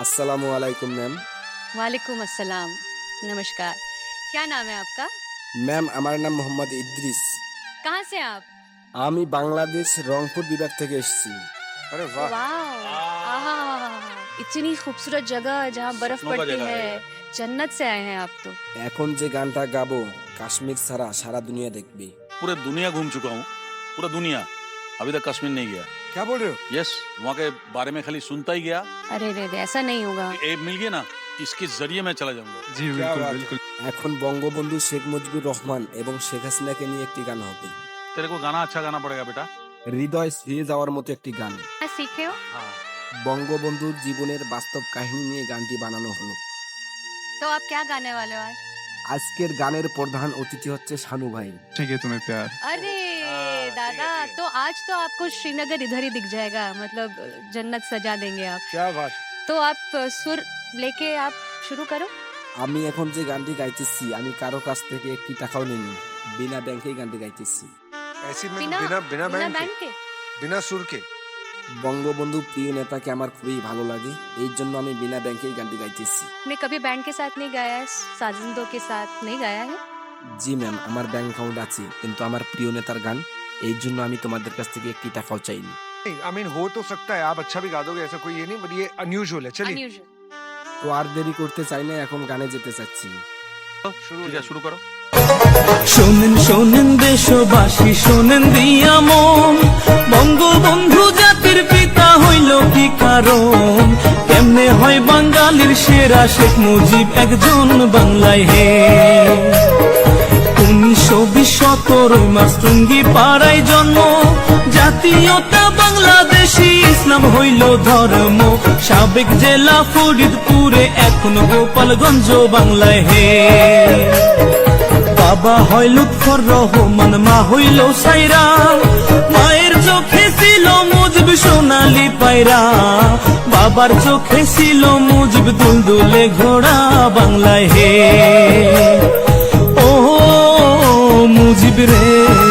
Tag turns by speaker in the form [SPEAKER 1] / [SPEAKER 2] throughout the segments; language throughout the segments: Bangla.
[SPEAKER 1] আসসালামু আলাইকুম ম্যাম
[SPEAKER 2] वालेकुम अस्सलाम नमस्कार क्या नाम है आपका
[SPEAKER 1] ম্যাম আমার নাম মোহাম্মদ ইদ্রিস
[SPEAKER 2] कहाँ से हैं आप
[SPEAKER 1] আমি বাংলাদেশ রংপুর বিভাগ থেকে এসেছি
[SPEAKER 3] अरे वाह
[SPEAKER 2] वाह आहा इतनी खूबसूरत जगह जहाँ बर्फ
[SPEAKER 4] सपनों का
[SPEAKER 2] पड़ती
[SPEAKER 4] जगह है
[SPEAKER 2] है जन्नत से आए हैं आप तो
[SPEAKER 1] এখন যে গানটা গাবো কাশ্মীর ছাড়া সারা দুনিয়া দেখবে
[SPEAKER 4] पूरे दुनिया घूम चुका हूँ पूरा दुनिया अभी तक कश्मीर नहीं गया
[SPEAKER 3] क्या बोल रहे हो
[SPEAKER 4] यस वहाँ के बारे में खाली सुनता ही गया
[SPEAKER 2] अरे रे रे ऐसा नहीं होगा
[SPEAKER 4] ए मिल गया ना इसके जरिए मैं चला जाऊंगा
[SPEAKER 3] जी
[SPEAKER 1] क्या
[SPEAKER 3] बिल्कुल
[SPEAKER 1] बात है।
[SPEAKER 3] बिल्कुल
[SPEAKER 1] এখন বঙ্গবন্ধু শেখ মুজিবুর রহমান এবং শেখ হাসিনাকে নিয়ে একটি গান হবে
[SPEAKER 4] तेरे को गाना अच्छा गाना पड़ेगा बेटा
[SPEAKER 1] হৃদয় ছুঁয়ে যাওয়ার মতো একটি গান
[SPEAKER 2] क्या सीखे हो
[SPEAKER 4] हाँ
[SPEAKER 1] বঙ্গবন্ধুর জীবনের বাস্তব কাহিনী নিয়ে গানটি বানানো হলো
[SPEAKER 2] तो आप क्या गाने वाले हो आज
[SPEAKER 1] আজকের গানের প্রধান অতিথি হচ্ছে শানু ভাই
[SPEAKER 3] ठीक है तुम्हें प्यार
[SPEAKER 2] अरे
[SPEAKER 4] हाँ,
[SPEAKER 2] दादा
[SPEAKER 4] ठीक है, ठीक।
[SPEAKER 2] तो आज तो आपको श्रीनगर इधर ही दिख जाएगा मतलब जन्नत सजा देंगे आप
[SPEAKER 3] क्या बात
[SPEAKER 2] तो आप सुर लेके आप शुरू करो
[SPEAKER 1] আমি এখন যে গানটি গাইতেছি আমি কারো কাছ থেকে একটি টাকাও নিইনি বিনা ব্যাংকেই গানটি গাইতেছি
[SPEAKER 3] ऐसी में तो
[SPEAKER 2] बिना
[SPEAKER 3] बिना बिना
[SPEAKER 2] बिना
[SPEAKER 3] बैंड
[SPEAKER 2] बैंड
[SPEAKER 3] के
[SPEAKER 2] के
[SPEAKER 3] बिना सुर के
[SPEAKER 1] বঙ্গবন্ধু প্রিয় নেতাকে আমার খুবই ভালো লাগে এই জন্য আমি বিনা ব্যাংকেই গানটি গাইতেছি
[SPEAKER 2] ने कभी बैंड के साथ नहीं गाया है साजिंदों के साथ नहीं गाया है
[SPEAKER 1] জি ম্যাম আমার ব্যাংক অ্যাকাউন্ট আছে কিন্তু আমার প্রিয় নেতার গান এই জন্য আমি তোমাদের কাছ থেকে একটি টাকাও চাইনি
[SPEAKER 3] नहीं आई मीन हो तो सकता है आप अच्छा भी गा दोगे ऐसा कोई ये नहीं बट ये अनयूजुअल है चलिए
[SPEAKER 2] अनयूजुअल
[SPEAKER 1] তো আর দেরি করতে চাই না এখন গানে যেতে চাচ্ছি
[SPEAKER 3] शुरू
[SPEAKER 4] ठीक है शुरू करो
[SPEAKER 5] শোনেন শোনেন দেশবাসী, শোনেন দিয়া মন। বঙ্গবন্ধু জাতির পিতা হইল কি কারণ? কেমনে হয় বাঙালির সেরা শেখ মুজিব একজন বাংলায় হে? উনিশশো বিশ সতেরোই মাস টুঙ্গি পাড়ায় জন্ম। জাতীয়তা বাংলাদেশি ইসলাম হইল ধর্ম। সাবেক জেলা ফরিদপুরে এখন গোপালগঞ্জ বাংলায় হে। বাবা হয় লুৎফর রহমান, মা হইল সাইরা। মায়ের চোখে ছিল মুজব সোনালি পায়রা। বাবার চোখে ছিল মুজব দুলদুলে ঘোড়া বাংলায় হে। ও মুজিব রে।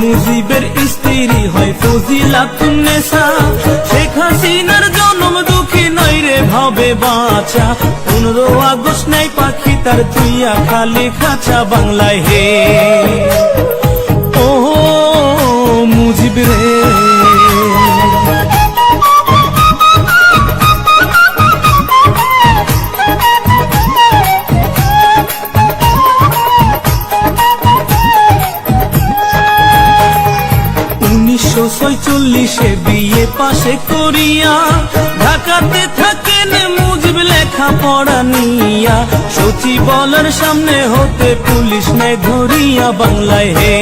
[SPEAKER 5] মুজিবের স্ত্রী হয় ফজিলা তুন্নেসা শেখ হাসিনার জন্ম দুঃখী নয় রে, ভাবে বাঁচা। পনেরো আগস্ট নাই পাখি, তার তুইয়া খালি খাঁচা বাংলায় হে। ও মুজিব রে। পাশে করিয়া, ঢাকাতে থাকেন মুজিব লেখা পড়া নিয়া। সচিবালয়ের সামনে হতে পুলিশ নেয় ধরিয়া বাংলায় হে।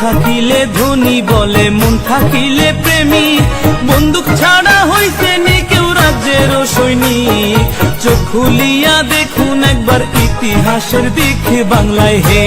[SPEAKER 5] থাকিলে ধনী বলে, মন থাকিলে প্রেমী। বন্দুক ছাড়া হইছে নি কেউ রাজ্যের সৈনিক। চোখ খুলিয়া দেখুন একবার ইতিহাসের দিকে বাংলায় হে।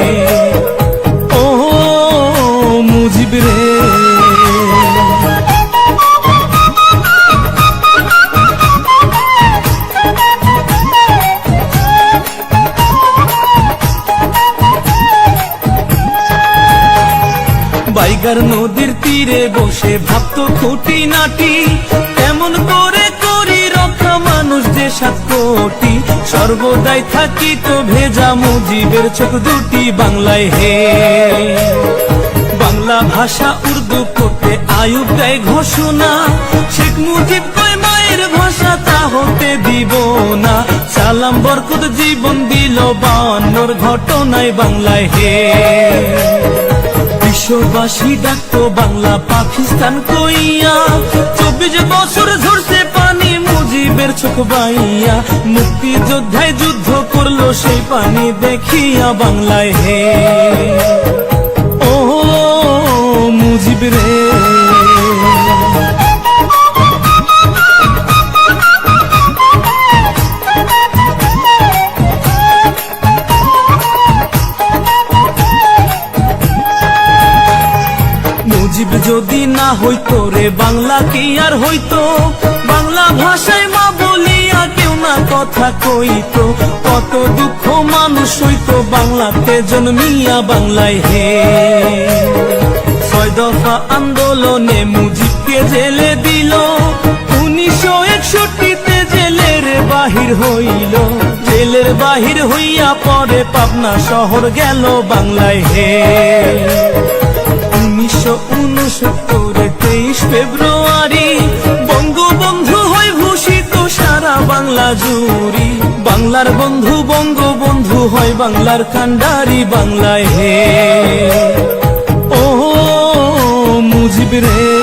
[SPEAKER 5] বাইগার নদীর তীরে বসে ভাবতো খুঁটি নাটি কেমন করে করি রক্ষা মানুষ যে সাত কোটি। সর্বদাই থাকি তো ভেজা মুজিবের চোখ দুটি বাংলায় হে। বাংলা ভাষা উর্দু করতে আয়ুব দেয় ঘোষণা। শেখ মুজিব কয় মায়ের মায়ের ভাষা তা হতে দিব না। সালাম বরকত জীবন দিল বান্নর ঘটনায় বাংলায় হে। বিশ্ববাসী ডাকতো বাংলা, পাকিস্তান কইয়া। চব্বিশ বছর ঝরছে পানি, মুজিবের চোখ বাইয়া। মুক্তি যোদ্ধায় যুদ্ধ করল সেই পানি, দেখিয়া বাংলায় হে। ও মুজিব রে। মুজিব যদি না হইতো রে, বাংলা কি আর হইতো? বাংলা ভাষায় মা বলিয়া কেউ না কথা কইতো। কত দুঃখ মানুষ হইতো বাংলাতে জন্মিয়া বাংলায় হে। ছয় দফা আন্দোলনে মুজিবকে জেলে দিল। উনিশশো একষট্টিতে জেলের বাহির হইল। জেলের বাহির হইয়া পরে পাবনা শহর গেল বাংলায় হে। উনিশশো উনসত্তরে তেইশ ফেব্রুয়ারি, বঙ্গবন্ধু হয় ভূষিত সারা বাংলা জুড়ি। বাংলার বন্ধু বঙ্গবন্ধু হয় বাংলার কান্ডারি বাংলায় হে। ও মুজিব রে।